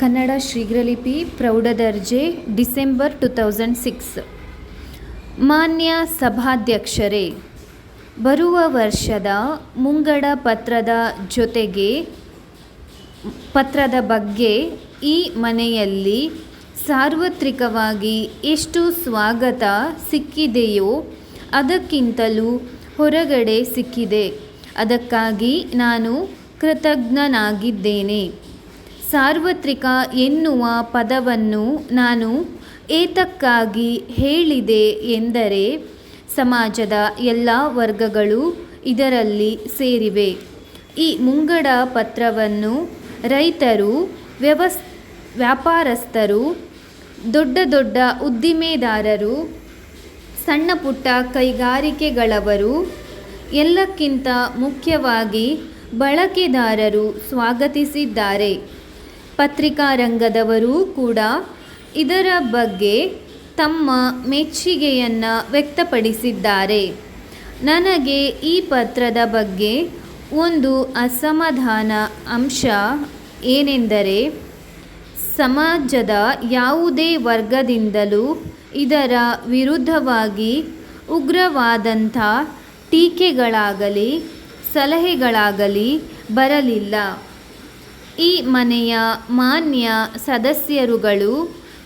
ಕನ್ನಡ ಶೀಘ್ರಲಿಪಿ ಪ್ರೌಢದರ್ಜೆ December two thousand six. ಮಾನ್ಯ ಸಭಾಧ್ಯಕ್ಷರೇ, ಬರುವ ವರ್ಷದ ಮುಂಗಡ ಪತ್ರದ ಜೊತೆಗೆ, ಪತ್ರದ ಬಗ್ಗೆ ಈ ಮನೆಯಲ್ಲಿ ಸಾರ್ವತ್ರಿಕವಾಗಿ ಎಷ್ಟು ಸ್ವಾಗತ ಸಿಕ್ಕಿದೆಯೋ ಅದಕ್ಕಿಂತಲೂ ಹೊರಗಡೆ ಸಿಕ್ಕಿದೆ. ಅದಕ್ಕಾಗಿ ನಾನು ಕೃತಜ್ಞನಾಗಿದ್ದೇನೆ. ಸಾರ್ವತ್ರಿಕ ಎನ್ನುವ ಪದವನ್ನು ನಾನು ಏತಕ್ಕಾಗಿ ಹೇಳಿದೆ ಎಂದರೆ ಸಮಾಜದ ಎಲ್ಲ ವರ್ಗಗಳು ಇದರಲ್ಲಿ ಸೇರಿವೆ. ಈ ಮುಂಗಡ ಪತ್ರವನ್ನು ರೈತರು, ವ್ಯವಸ್, ವ್ಯಾಪಾರಸ್ಥರು, ದೊಡ್ಡ ದೊಡ್ಡ ಉದ್ದಿಮೆದಾರರು, ಸಣ್ಣ ಪುಟ್ಟ ಕೈಗಾರಿಕೆಗಳವರು, ಎಲ್ಲಕ್ಕಿಂತ ಮುಖ್ಯವಾಗಿ ಬಳಕೆದಾರರು ಸ್ವಾಗತಿಸಿದ್ದಾರೆ. ಪತ್ರಿಕಾ ರಂಗದವರೂ ಕೂಡ ಇದರ ಬಗ್ಗೆ ತಮ್ಮ ಮೆಚ್ಚುಗೆಯನ್ನು ವ್ಯಕ್ತಪಡಿಸಿದ್ದಾರೆ. ನನಗೆ ಈ ಪತ್ರದ ಬಗ್ಗೆ ಒಂದು ಅಸಮಾಧಾನ ಅಂಶ ಏನೆಂದರೆ, ಸಮಾಜದ ಯಾವುದೇ ವರ್ಗದಿಂದಲೂ ಇದರ ವಿರುದ್ಧವಾಗಿ ಉಗ್ರವಾದಂಥ ಟೀಕೆಗಳಾಗಲಿ, ಸಲಹೆಗಳಾಗಲಿ ಬರಲಿಲ್ಲ. ಈ ಮನೆಯ ಮಾನ್ಯ ಸದಸ್ಯರುಗಳು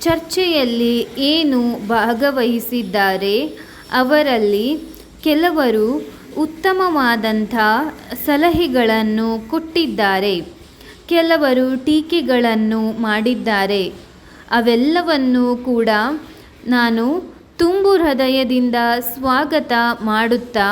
ಚರ್ಚೆಯಲ್ಲಿ ಏನು ಭಾಗವಹಿಸಿದ್ದಾರೆ ಅವರಲ್ಲಿ ಕೆಲವರು ಉತ್ತಮವಾದಂಥ ಸಲಹೆಗಳನ್ನು ಕೊಟ್ಟಿದ್ದಾರೆ. ಕೆಲವರು ಟೀಕೆಗಳನ್ನು ಮಾಡಿದ್ದಾರೆ. ಅವೆಲ್ಲವನ್ನು ಕೂಡ ನಾನು ತುಂಬು ಹೃದಯದಿಂದ ಸ್ವಾಗತ ಮಾಡುತ್ತಾ,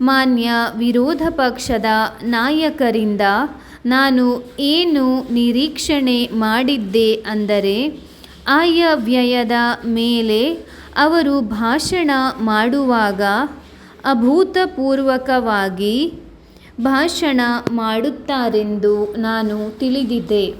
ಮಾನ್ಯ ವಿರೋಧ ಪಕ್ಷದ ನಾಯಕರಿಂದ ನಾನು ಏನು ನಿರೀಕ್ಷಣೆ ಮಾಡಿದ್ದೆ ಅಂದರೆ ಆಯವ್ಯಯದ ಮೇಲೆ ಅವರು ಭಾಷಣ ಮಾಡುವಾಗ ಅಭೂತಪೂರ್ವಕವಾಗಿ ಭಾಷಣ ಮಾಡುತ್ತಾರೆಂದು ನಾನು ತಿಳಿದಿದ್ದೆ.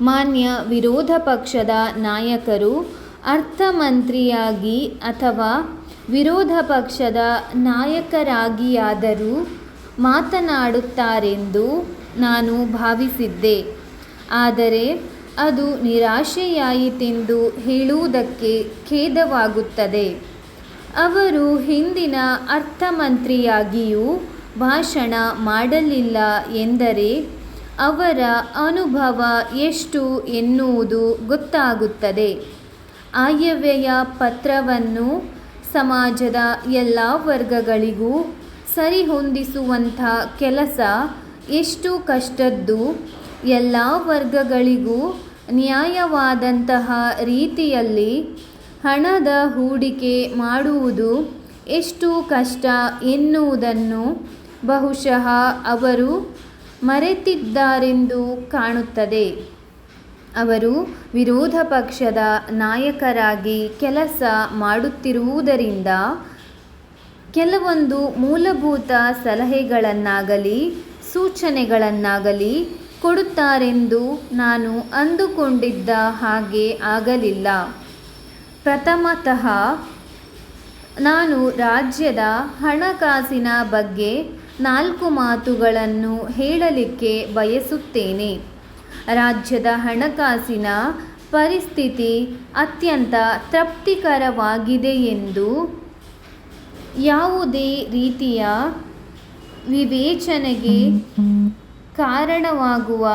ಮಾನ್ಯ ವಿರೋಧ ಪಕ್ಷದ ನಾಯಕರು, ಅರ್ಥಮಂತ್ರಿಯಾಗಿ ಅಥವಾ ವಿರೋಧ ಪಕ್ಷದ ನಾಯಕರಾಗಿಯಾದರೂ ಮಾತನಾಡುತ್ತಾರೆಂದು ನಾನು ಭಾವಿಸಿದ್ದೆ. ಆದರೆ ಅದು ನಿರಾಶೆಯಾಯಿತೆಂದು ಹೇಳುವುದಕ್ಕೆ ಖೇದವಾಗುತ್ತದೆ. ಅವರು ಹಿಂದಿನ ಅರ್ಥಮಂತ್ರಿಯಾಗಿಯೂ ಭಾಷಣ ಮಾಡಲಿಲ್ಲ ಎಂದರೆ ಅವರ ಅನುಭವ ಎಷ್ಟು ಎನ್ನುವುದು ಗೊತ್ತಾಗುತ್ತದೆ. ಆಯವ್ಯಯ ಪತ್ರವನ್ನು ಸಮಾಜದ ಎಲ್ಲ ವರ್ಗಗಳಿಗೂ ಸರಿಹೊಂದಿಸುವಂಥ ಕೆಲಸ ಎಷ್ಟು ಕಷ್ಟದ್ದು ಎಲ್ಲ ವರ್ಗಗಳಿಗೂ ನ್ಯಾಯವಾದಂತಹ ರೀತಿಯಲ್ಲಿ ಹಣದ ಹೂಡಿಕೆ ಮಾಡುವುದು ಎಷ್ಟು ಕಷ್ಟ ಎನ್ನುವುದನ್ನು ಬಹುಶಃ ಅವರು ಮರೆತಿದ್ದಾರೆಂದು ಕಾಣುತ್ತದೆ. ಅವರು ವಿರೋಧ ಪಕ್ಷದ ನಾಯಕರಾಗಿ ಕೆಲಸ ಮಾಡುತ್ತಿರುವುದರಿಂದ ಕೆಲವೊಂದು ಮೂಲಭೂತ ಸಲಹೆಗಳನ್ನಾಗಲಿ, ಸೂಚನೆಗಳನ್ನಾಗಲಿ ಕೊಡುತ್ತಾರೆಂದು ನಾನು ಅಂದುಕೊಂಡಿದ್ದ ಹಾಗೆ ಆಗಲಿಲ್ಲ. ಪ್ರಥಮತಃ, ನಾನು ರಾಜ್ಯದ ಹಣಕಾಸಿನ ಬಗ್ಗೆ ನಾಲ್ಕು ಮಾತುಗಳನ್ನು ಹೇಳಲಿಕ್ಕೆ ಬಯಸುತ್ತೇನೆ. ರಾಜ್ಯದ ಹಣಕಾಸಿನ ಪರಿಸ್ಥಿತಿ ಅತ್ಯಂತ ತೃಪ್ತಿಕರವಾಗಿದೆ ಎಂದು ಯಾವುದೇ ರೀತಿಯ ವಿವೇಚನೆಗೆ ಕಾರಣವಾಗುವ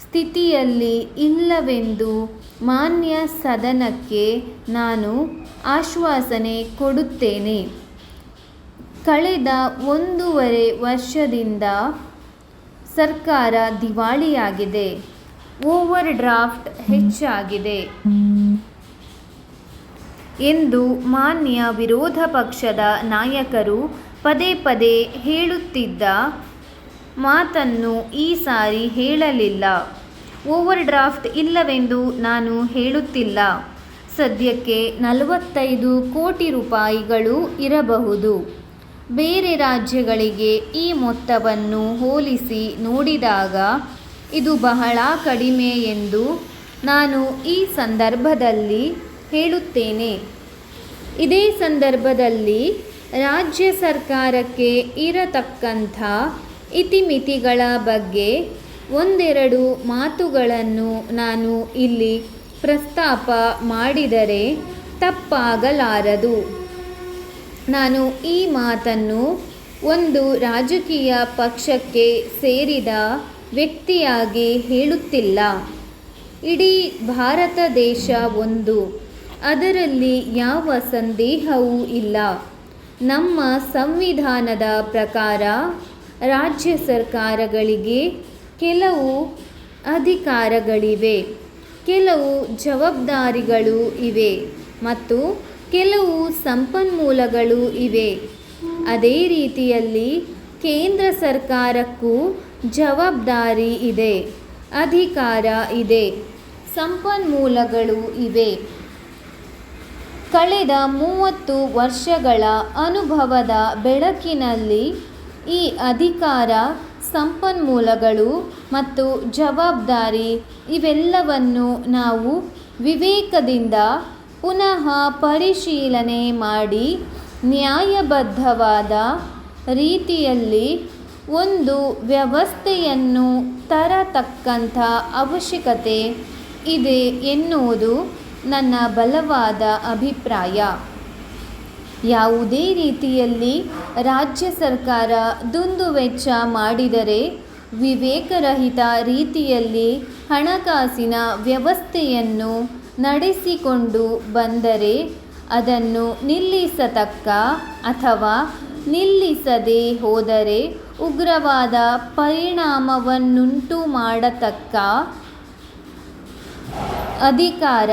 ಸ್ಥಿತಿಯಲ್ಲಿ ಇಲ್ಲವೆಂದು ಮಾನ್ಯ ಸದನಕ್ಕೆ ನಾನು ಆಶ್ವಾಸನೆ ಕೊಡುತ್ತೇನೆ. ಕಳೆದ ಒಂದೂವರೆ ವರ್ಷದಿಂದ ಸರ್ಕಾರ ದಿವಾಳಿಯಾಗಿದೆ. ಓವರ್ ಡ್ರಾಫ್ಟ್ ಹೆಚ್ಚಾಗಿದೆ. ಎಂದು ಮಾನ್ಯ ವಿರೋಧ ಪಕ್ಷದ ನಾಯಕರು ಪದೇ ಪದೇ ಹೇಳುತ್ತಿದ್ದ ಮಾತನ್ನು ಈ ಸಾರಿ ಹೇಳಲಿಲ್ಲ. ಓವರ್ ಡ್ರಾಫ್ಟ್ ಇಲ್ಲವೆಂದು ನಾನು ಹೇಳುತ್ತಿಲ್ಲ. ಸದ್ಯಕ್ಕೆ ನಲವತ್ತೈದು ಕೋಟಿ ರೂಪಾಯಿಗಳು ಇರಬಹುದು. ಬೇರೆ ರಾಜ್ಯಗಳಿಗೆ ಈ ಮೊತ್ತವನ್ನು ಹೋಲಿಸಿ ನೋಡಿದಾಗ ಇದು ಬಹಳ ಕಡಿಮೆ ಎಂದು ನಾನು ಈ ಸಂದರ್ಭದಲ್ಲಿ ಹೇಳುತ್ತೇನೆ. ಇದೇ ಸಂದರ್ಭದಲ್ಲಿ ರಾಜ್ಯ ಸರ್ಕಾರಕ್ಕೆ ಇರತಕ್ಕಂಥ ಇತಿಮಿತಿಗಳ ಬಗ್ಗೆ ಒಂದೆರಡು ಮಾತುಗಳನ್ನು ನಾನು ಇಲ್ಲಿ ಪ್ರಸ್ತಾಪ ಮಾಡಿದರೆ ತಪ್ಪಾಗಲಾರದು. ನಾನು ಈ ಮಾತನ್ನು ಒಂದು ರಾಜಕೀಯ ಪಕ್ಷಕ್ಕೆ ಸೇರಿದ ವ್ಯಕ್ತಿಯಾಗಿ ಹೇಳುತ್ತಿಲ್ಲ. ಇಡೀ ಭಾರತ ದೇಶ ಒಂದು. ಅದರಲ್ಲಿ ಯಾವ ಸಂದೇಹವೂ ಇಲ್ಲ. ನಮ್ಮ ಸಂವಿಧಾನದ ಪ್ರಕಾರ ರಾಜ್ಯ ಸರ್ಕಾರಗಳಿಗೆ ಕೆಲವು ಅಧಿಕಾರಗಳಿವೆ. ಕೆಲವು ಜವಾಬ್ದಾರಿಗಳು ಇವೆ ಮತ್ತು ಕೆಲವು ಸಂಪನ್ಮೂಲಗಳು ಇವೆ. ಅದೇ ರೀತಿಯಲ್ಲಿ ಕೇಂದ್ರ ಸರ್ಕಾರಕ್ಕೂ ಜವಾಬ್ದಾರಿ ಇದೆ, ಅಧಿಕಾರ ಇದೆ, ಸಂಪನ್ಮೂಲಗಳು ಇವೆ. ಕಳೆದ ಮೂವತ್ತು ವರ್ಷಗಳ ಅನುಭವದ ಬೆಳಕಿನಲ್ಲಿ ಈ ಅಧಿಕಾರ, ಸಂಪನ್ಮೂಲಗಳು ಮತ್ತು ಜವಾಬ್ದಾರಿ ಇವೆಲ್ಲವನ್ನು ನಾವು ವಿವೇಕದಿಂದ ಪುನಃ ಪರಿಶೀಲನೆ ಮಾಡಿ ನ್ಯಾಯಬದ್ಧವಾದ ರೀತಿಯಲ್ಲಿ ಒಂದು ವ್ಯವಸ್ಥೆಯನ್ನು ತರತಕ್ಕಂಥ ಅವಶ್ಯಕತೆ ಇದೆ ಎನ್ನುವುದು ನನ್ನ ಬಲವಾದ ಅಭಿಪ್ರಾಯ. ಯಾವುದೇ ರೀತಿಯಲ್ಲಿ ರಾಜ್ಯ ಸರ್ಕಾರ ದುಂದುವೆಚ್ಚ ಮಾಡಿದರೆ ವಿವೇಕರಹಿತ ರೀತಿಯಲ್ಲಿ ಹಣಕಾಸಿನ ವ್ಯವಸ್ಥೆಯನ್ನು ನಡೆಸಿಕೊಂಡು ಬಂದರೆ ಅದನ್ನು ನಿಲ್ಲಿಸತಕ್ಕ ಅಥವಾ ನಿಲ್ಲಿಸದೆ ಹೋದರೆ ಉಗ್ರವಾದ ಪರಿಣಾಮವನ್ನುಂಟು ಮಾಡತಕ್ಕ ಅಧಿಕಾರ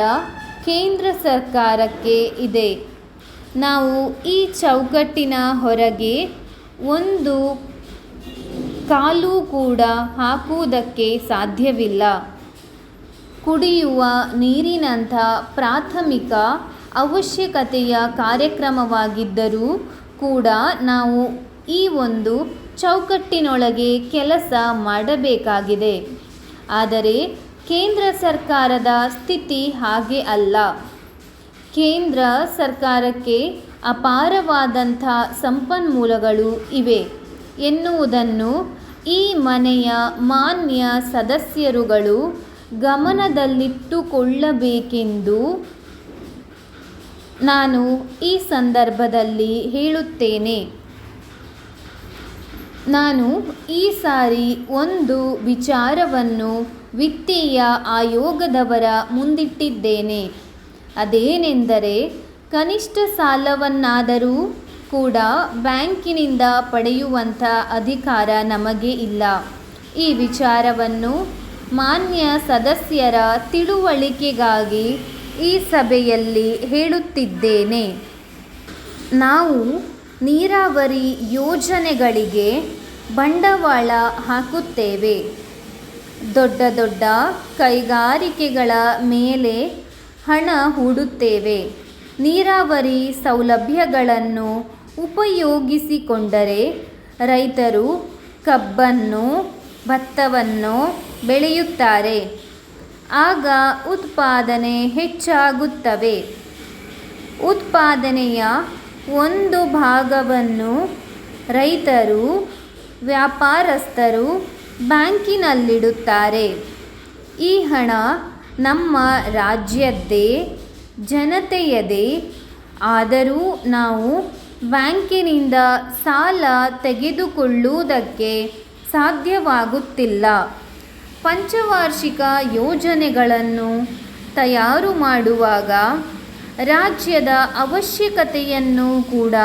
ಕೇಂದ್ರ ಸರ್ಕಾರಕ್ಕೆ ಇದೆ. ನಾವು ಈ ಚೌಕಟ್ಟಿನ ಹೊರಗೆ ಒಂದು ಕಾಲು ಕೂಡ ಹಾಕುವುದಕ್ಕೆ ಸಾಧ್ಯವಿಲ್ಲ. ಕುಡಿಯುವ ನೀರಿನಂಥ ಪ್ರಾಥಮಿಕ ಅವಶ್ಯಕತೆಯ ಕಾರ್ಯಕ್ರಮವಾಗಿದ್ದರೂ ಕೂಡ ನಾವು ಈ ಒಂದು ಚೌಕಟ್ಟಿನೊಳಗೆ ಕೆಲಸ ಮಾಡಬೇಕಾಗಿದೆ. ಆದರೆ ಕೇಂದ್ರ ಸರ್ಕಾರದ ಸ್ಥಿತಿ ಹಾಗೆ ಅಲ್ಲ. ಕೇಂದ್ರ ಸರ್ಕಾರಕ್ಕೆ ಅಪಾರವಾದಂಥ ಸಂಪನ್ಮೂಲಗಳು ಇವೆ ಎನ್ನುವುದನ್ನು ಈ ಮನೆಯ ಮಾನ್ಯ ಸದಸ್ಯರುಗಳು ಗಮನದಲ್ಲಿಟ್ಟುಕೊಳ್ಳಬೇಕೆಂದು ನಾನು ಈ ಸಂದರ್ಭದಲ್ಲಿ ಹೇಳುತ್ತೇನೆ. ನಾನು ಈ ಸಾರಿ ಒಂದು ವಿಚಾರವನ್ನು ವಿತ್ತೀಯ ಆಯೋಗದವರ ಮುಂದಿಟ್ಟಿದ್ದೇನೆ. ಅದೇನೆಂದರೆ, ಕನಿಷ್ಠ ಸಾಲವನ್ನಾದರೂ ಕೂಡ ಬ್ಯಾಂಕಿನಿಂದ ಪಡೆಯುವಂಥ ಅಧಿಕಾರ ನಮಗೆ ಇಲ್ಲ. ಈ ವಿಚಾರವನ್ನು ಮಾನ್ಯ ಸದಸ್ಯರ ತಿಳುವಳಿಕೆಗಾಗಿ ಈ ಸಭೆಯಲ್ಲಿ ಹೇಳುತ್ತಿದ್ದೇನೆ. ನಾವು ನೀರಾವರಿ ಯೋಜನೆಗಳಿಗೆ ಬಂಡವಾಳ ಹಾಕುತ್ತೇವೆ. ದೊಡ್ಡ ದೊಡ್ಡ ಕೈಗಾರಿಕೆಗಳ ಮೇಲೆ ಹಣ ಹೂಡುತ್ತೇವೆ. ನೀರಾವರಿ ಸೌಲಭ್ಯಗಳನ್ನು ಉಪಯೋಗಿಸಿಕೊಂಡರೆ ರೈತರು ಕಬ್ಬನ್ನು, ಭತ್ತವನ್ನು ಬೆಳೆಯುತ್ತಾರೆ. ಆಗ ಉತ್ಪಾದನೆ ಹೆಚ್ಚಾಗುತ್ತವೆ. ಉತ್ಪಾದನೆಯ ಒಂದು ಭಾಗವನ್ನು ರೈತರು, ವ್ಯಾಪಾರಸ್ಥರು ಬ್ಯಾಂಕಿನಲ್ಲಿಡುತ್ತಾರೆ. ಈ ಹಣ ನಮ್ಮ ರಾಜ್ಯದ್ದೇ, ಜನತೆಯದೇ. ಆದರೂ ನಾವು ಬ್ಯಾಂಕಿನಿಂದ ಸಾಲ ತೆಗೆದುಕೊಳ್ಳುವುದಕ್ಕೆ ಸಾಧ್ಯವಾಗುತ್ತಿಲ್ಲ. ಪಂಚವಾರ್ಷಿಕ ಯೋಜನೆಗಳನ್ನು ತಯಾರು ಮಾಡುವಾಗ ರಾಜ್ಯದ ಅವಶ್ಯಕತೆಯನ್ನು ಕೂಡ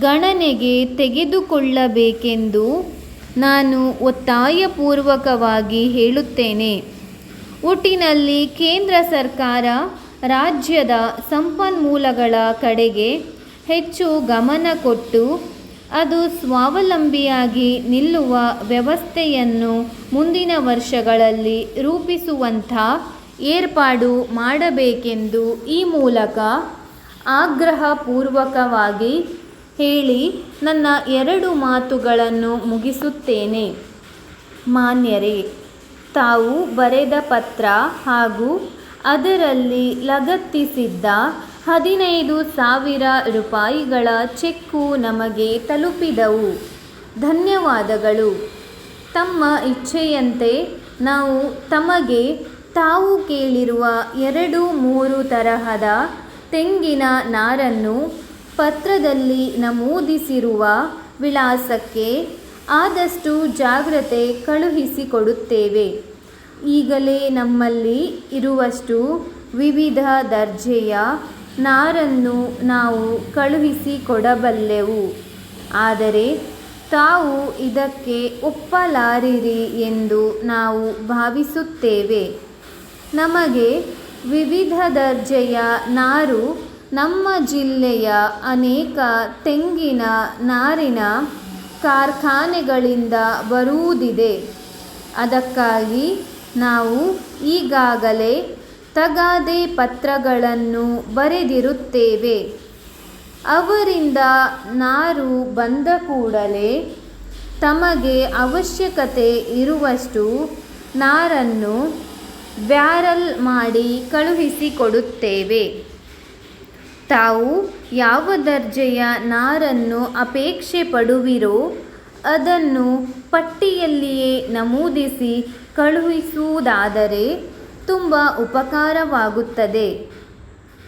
ಗಣನೆಗೆ ತೆಗೆದುಕೊಳ್ಳಬೇಕೆಂದು ನಾನು ಒತ್ತಾಯಪೂರ್ವಕವಾಗಿ ಹೇಳುತ್ತೇನೆ. ಒಟ್ಟಿನಲ್ಲಿ ಕೇಂದ್ರ ಸರ್ಕಾರ ರಾಜ್ಯದ ಸಂಪನ್ಮೂಲಗಳ ಕಡೆಗೆ ಹೆಚ್ಚು ಗಮನ ಕೊಟ್ಟು ಅದು ಸ್ವಾವಲಂಬಿಯಾಗಿ ನಿಲ್ಲುವ ವ್ಯವಸ್ಥೆಯನ್ನು ಮುಂದಿನ ವರ್ಷಗಳಲ್ಲಿ ರೂಪಿಸುವಂಥ ಏರ್ಪಾಡು ಮಾಡಬೇಕೆಂದು ಈ ಮೂಲಕ ಆಗ್ರಹಪೂರ್ವಕವಾಗಿ ಹೇಳಿ ನನ್ನ ಎರಡು ಮಾತುಗಳನ್ನು ಮುಗಿಸುತ್ತೇನೆ. ಮಾನ್ಯರೇ, ತಾವು ಬರೆದ ಪತ್ರ ಹಾಗೂ ಅದರಲ್ಲಿ ಲಗತ್ತಿಸಿದ್ದ ಹದಿನೈದು ಸಾವಿರ ರೂಪಾಯಿಗಳ ಚೆಕ್ಕು ನಮಗೆ ತಲುಪಿದವು. ಧನ್ಯವಾದಗಳು. ತಮ್ಮ ಇಚ್ಛೆಯಂತೆ ನಾವು ತಮಗೆ ತಾವು ಕೇಳಿರುವ ಎರಡು ಮೂರು ತರಹದ ತೆಂಗಿನ ನಾರನ್ನು ಪತ್ರದಲ್ಲಿ ನಮೂದಿಸಿರುವ ವಿಳಾಸಕ್ಕೆ ಆದಷ್ಟು ಜಾಗ್ರತೆ ಕಳುಹಿಸಿಕೊಡುತ್ತೇವೆ. ಈಗಲೇ ನಮ್ಮಲ್ಲಿ ಇರುವಷ್ಟು ವಿವಿಧ ದರ್ಜೆಯ ನಾರನ್ನು ನಾವು ಕಳುಹಿಸಿಕೊಡಬಲ್ಲೆವು. ಆದರೆ ತಾವು ಇದಕ್ಕೆ ಒಪ್ಪಲಾರಿರಿ ಎಂದು ನಾವು ಭಾವಿಸುತ್ತೇವೆ. ನಮಗೆ ವಿವಿಧ ದರ್ಜೆಯ ನಾರು ನಮ್ಮ ಜಿಲ್ಲೆಯ ಅನೇಕ ತೆಂಗಿನ ನಾರಿನ ಕಾರ್ಖಾನೆಗಳಿಂದ ಬರುವುದಿದೆ. ಅದಕ್ಕಾಗಿ ನಾವು ಈಗಾಗಲೇ ತಗಾದೆ ಪತ್ರಗಳನ್ನು ಬರೆದಿರುತ್ತೇವೆ. ಅವರಿಂದ ನಾರು ಬಂದ ಕೂಡಲೇ ತಮಗೆ ಅವಶ್ಯಕತೆ ಇರುವಷ್ಟು ನಾರನ್ನು ಬ್ಯಾರಲ್ ಮಾಡಿ ಕಳುಹಿಸಿಕೊಡುತ್ತೇವೆ ತಾವು ಯಾವ ದರ್ಜೆಯ ನಾರನ್ನು ಅಪೇಕ್ಷೆ ಪಡುವಿರೋ, ಅದನ್ನು ಪಟ್ಟಿಯಲ್ಲಿಯೇ ನಮೂದಿಸಿ ಕಳುಹಿಸುವುದಾದರೆ ತುಂಬ ಉಪಕಾರವಾಗುತ್ತದೆ.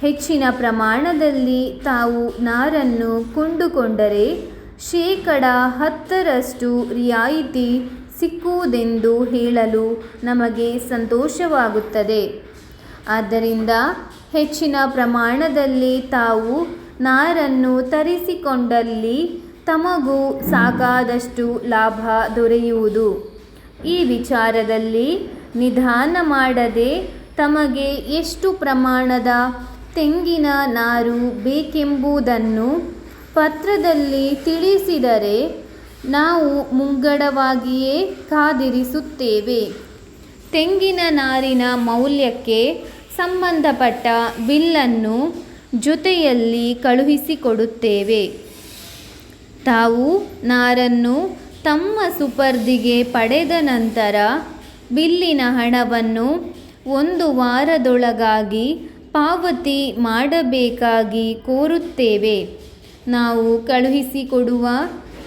ಹೆಚ್ಚಿನ ಪ್ರಮಾಣದಲ್ಲಿ ತಾವು ನಾರನ್ನು ಕೊಂಡುಕೊಂಡರೆ ಶೇಕಡ ಹತ್ತರಷ್ಟು ರಿಯಾಯಿತಿ ಸಿಕ್ಕುವುದೆಂದು ಹೇಳಲು ನಮಗೆ ಸಂತೋಷವಾಗುತ್ತದೆ. ಆದ್ದರಿಂದ ಹೆಚ್ಚಿನ ಪ್ರಮಾಣದಲ್ಲಿ ತಾವು ನಾರನ್ನು ತರಿಸಿಕೊಂಡಲ್ಲಿ ತಮಗೂ ಸಾಕಾದಷ್ಟು ಲಾಭ ದೊರೆಯುವುದು. ಈ ವಿಚಾರದಲ್ಲಿ ನಿಧಾನ ಮಾಡದೆ ತಮಗೆ ಎಷ್ಟು ಪ್ರಮಾಣದ ತೆಂಗಿನ ನಾರು ಬೇಕೆಂಬುದನ್ನು ಪತ್ರದಲ್ಲಿ ತಿಳಿಸಿದರೆ ನಾವು ಮುಂಗಡವಾಗಿಯೇ ಕಾದಿರಿಸುತ್ತೇವೆ. ತೆಂಗಿನ ನಾರಿನ ಮೌಲ್ಯಕ್ಕೆ ಸಂಬಂಧಪಟ್ಟ ಬಿಲ್ಲನ್ನು ಜೊತೆಯಲ್ಲಿ ಕಳುಹಿಸಿಕೊಡುತ್ತೇವೆ. ತಾವು ನಾರನ್ನು ತಮ್ಮ ಸುಪರ್ದಿಗೆ ಪಡೆದ ನಂತರ ಬಿಲ್ಲಿನ ಹಣವನ್ನು ಒಂದು ವಾರದೊಳಗಾಗಿ ಪಾವತಿ ಮಾಡಬೇಕಾಗಿ ಕೋರುತ್ತೇವೆ. ನಾವು ಕಳುಹಿಸಿಕೊಡುವ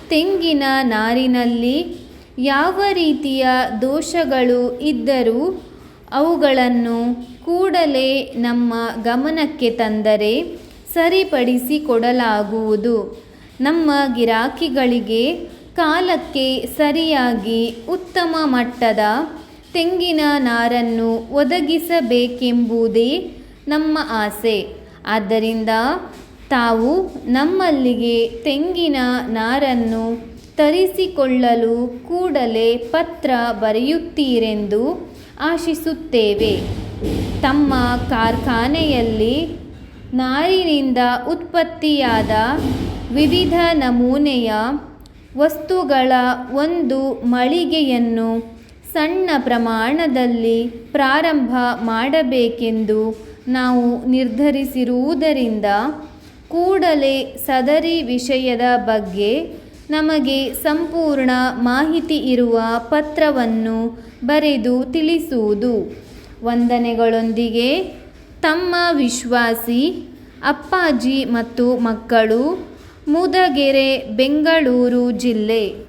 ತೆಂಗಿನ ನಾರಿನಲ್ಲಿ ಯಾವ ರೀತಿಯ ದೋಷಗಳು ಇದ್ದರೂ ಅವುಗಳನ್ನು ಕೂಡಲೇ ನಮ್ಮ ಗಮನಕ್ಕೆ ತಂದರೆ ಸರಿಪಡಿಸಿಕೊಡಲಾಗುವುದು. ನಮ್ಮ ಗಿರಾಕಿಗಳಿಗೆ ಕಾಲಕ್ಕೆ ಸರಿಯಾಗಿ ಉತ್ತಮ ಮಟ್ಟದ ತೆಂಗಿನ ನಾರನ್ನು ಒದಗಿಸಬೇಕೆಂಬುದೇ ನಮ್ಮ ಆಸೆ. ಆದ್ದರಿಂದ ತಾವು ನಮ್ಮಲ್ಲಿಗೆ ತೆಂಗಿನ ನಾರನ್ನು ತರಿಸಿಕೊಳ್ಳಲು ಕೂಡಲೇ ಪತ್ರ ಬರೆಯುತ್ತೀರೆಂದು ಆಶಿಸುತ್ತೇವೆ. ತಮ್ಮ ಕಾರ್ಖಾನೆಯಲ್ಲಿ ನಾರಿನಿಂದ ಉತ್ಪತ್ತಿಯಾದ ವಿವಿಧ ನಮೂನೆಯ ವಸ್ತುಗಳ ಒಂದು ಮಳಿಗೆಯನ್ನು ಸಣ್ಣ ಪ್ರಮಾಣದಲ್ಲಿ ಪ್ರಾರಂಭ ಮಾಡಬೇಕೆಂದು ನಾವು ನಿರ್ಧರಿಸಿರುವುದರಿಂದ ಕೂಡಲೇ ಸದರಿ ವಿಷಯದ ಬಗ್ಗೆ ನಮಗೆ ಸಂಪೂರ್ಣ ಮಾಹಿತಿ ಇರುವ ಪತ್ರವನ್ನು ಬರೆದು ತಿಳಿಸುವುದು. ವಂದನೆಗಳೊಂದಿಗೆ, ತಮ್ಮ ವಿಶ್ವಾಸಿ, ಅಪ್ಪಾಜಿ ಮತ್ತು ಮಕ್ಕಳು, ಮುದಗೆರೆ, ಬೆಂಗಳೂರು ಜಿಲ್ಲೆ.